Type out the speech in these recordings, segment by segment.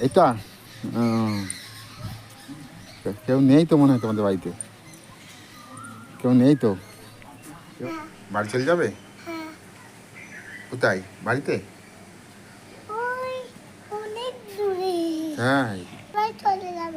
এটা কেউ নেই তো মনে হয় তোমাদের বাড়িতে? কেউ নেই তো? বাড়ি চলে যাবে? হ্যাঁ কোথায়? বাড়িতে? ওই অনেক দূরে। হ্যাঁ। বাড়ি চলে যাব।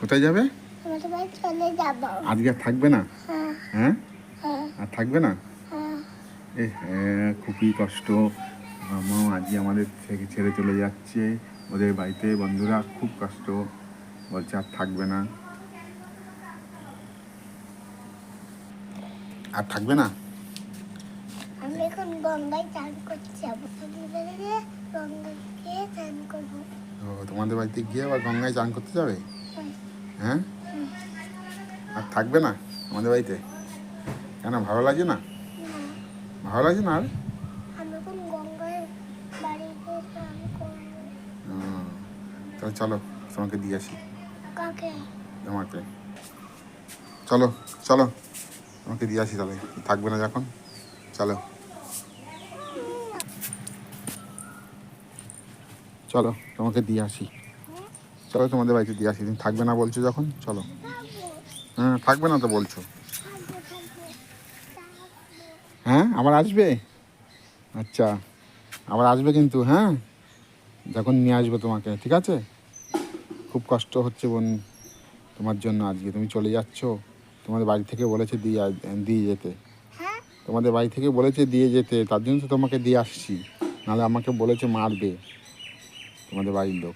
কোথায় যাবে? আমাদের বাড়ি চলে যাব। আজকে আর থাকবে না? হ্যাঁ। হ্যাঁ? হ্যাঁ। আর থাকবে না? হ্যাঁ। এ হ্যাঁ খুবই কষ্ট। মামাও আজকে আমাদের থেকে ছেড়ে চলে যাচ্ছে। ওদের বাড়িতে বন্ধুরা খুব কষ্ট। বলছে আর থাকবে না। আর থাকবে না? আমি এখন গঙ্গায় চান করতে যাব গঙ্গায় চান করব। ও তোমাদের বাড়িতে গিয়ে আবার গঙ্গায় চান করতে যাবে? হ্যাঁ। আর থাকবে না আমাদের বাড়িতে? কেন ভালো লাগছে না। ভালো লাগছে না আর? তাহলে চলো তোমাকে দিয়ে আসি। তোমাকে। চলো চলো তোমাকে দিয়ে আসি তাহলে। থাকবে না যখন। চলো। চলো তোমাকে দিয়ে আসি। চলো তোমাদের বাড়িতে দিয়ে আসি। তুমি থাকবে না বলছো যখন চলো। হ্যাঁ থাকবে না তো বলছো। হ্যাঁ আবার আসবে? আচ্ছা আবার আসবে কিন্তু হ্যাঁ? যখন নিয়ে আসবে তোমাকে ঠিক আছে? খুব কষ্ট হচ্ছে বোন তোমার জন্য আজকে। তুমি চলে যাচ্ছ তোমাদের বাড়ি থেকে বলেছে দিয়ে দিয়ে যেতে। হ্যাঁ? তোমাদের বাড়ি থেকে বলেছে দিয়ে যেতে তার জন্য তো তোমাকে দিয়ে আসছি। নাহলে আমাকে বলেছে মারবে তোমাদের বাড়ির লোক।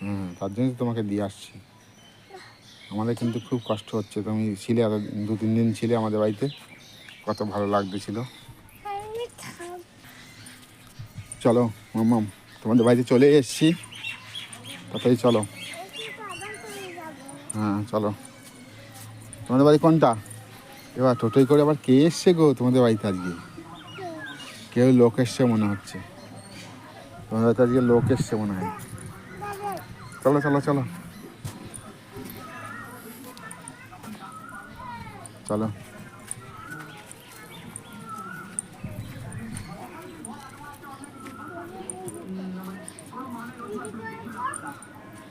হ্যাঁ তার জন্য তো তোমাকে দিয়ে আসছি। আমাদের কিন্তু খুব কষ্ট হচ্ছে। তুমি ছিলে আর দু তিন দিন ছিলে আমাদের বাড়িতে। কত ভালো লাগতেছিল। থাক চলো মাম্মাম তোমাদের বাড়িতে চলে এসেছি। তাড়াতাড়ি চলো। হ্যাঁ চলো। তোমাদের বাড়ি কোনটা? এবার টোটোই করে আবার কে এসছে গো তোমাদের বাড়িতে আজকে? কেউ লোক এসছে মনে হচ্ছে। তোমাদের বাড়িতে আজকে লোক এসছে মনে হয়। চলো চলো চলো। চলো।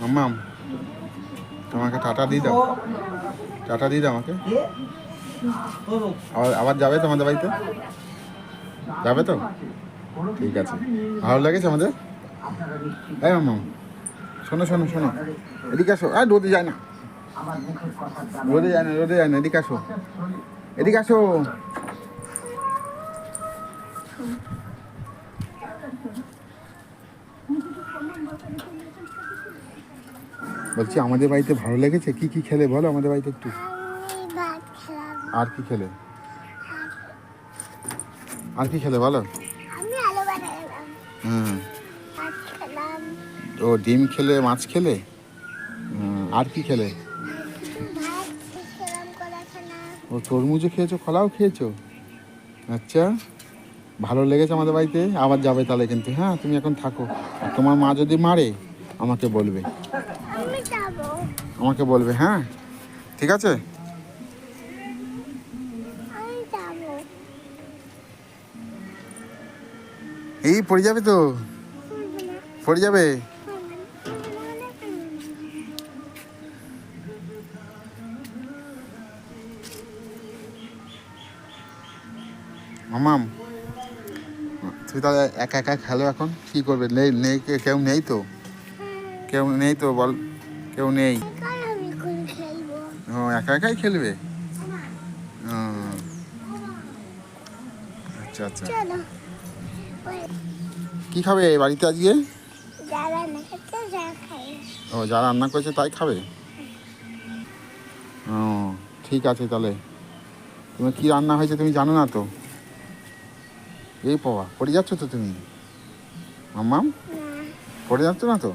মাম্মাম তোমাকে টাটা দিয়ে দাও। টাটা দিয়ে দাও আমাকে। আবার আবার যাবে তোমাদের বাড়িতে? যাবে তো? ঠিক আছে। ভালো লেগেছে আমাদের? এই মাম্মাম শোনো শোনো শোনো। এদিকে আসো। আর রোদে যায় না। রোদে যায় না, রোদে যায় না। এদিকে আসো। এদিকে আসো। বলছি, আমাদের বাড়িতে ভালো লেগেছে? কি কি খেলে বলো আমাদের বাড়িতে একটু। আর কি খেলে? আর কি খেলে বলো? হুম। ও, ডিম খেলে, মাছ খেলে? আর কি খেলে? ও, তরমুজও খেয়েছো, কলাও খেয়েছো? আচ্ছা ভালো লেগেছে আমাদের বাড়িতে? আবার যাবে তাহলে কিন্তু হ্যাঁ তুমি এখন থাকো। তোমার মা যদি মারে, আমাকে বলবে। আমাকে বলবে হ্যাঁ? ঠিক আছে? এই পড়ে যাবে তো? পড়ে যাবে? মামাম তুমি তাহলে একা একা খেলো এখন? কি করবে? নেই নেই কেউ নেই তো? কেউ নেই তো বল? কেউ নেই কাল আমি কোন খেলব ও একা একাই খেলবে? আচ্ছা আচ্ছা। কি খাবে বাড়িতে আজকে? ও যা রান্না করেছে তাই খাবে? ও ঠিক আছে তাহলে। তুমি কি রান্না হয়েছে তুমি জানো না তো? এই পাবা পড়ে যাচ্ছ তো তুমি? মাম্মাম? পড়ে যাচ্ছ না তো?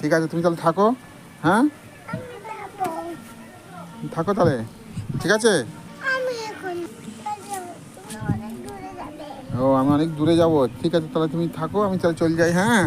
ঠিক আছে তুমি তাহলে থাকো হ্যাঁ? থাকো তাহলে। ঠিক আছে? ও আমি অনেক দূরে যাব। ঠিক আছে তাহলে তুমি থাকো আমি তাহলে চলে যাই হ্যাঁ?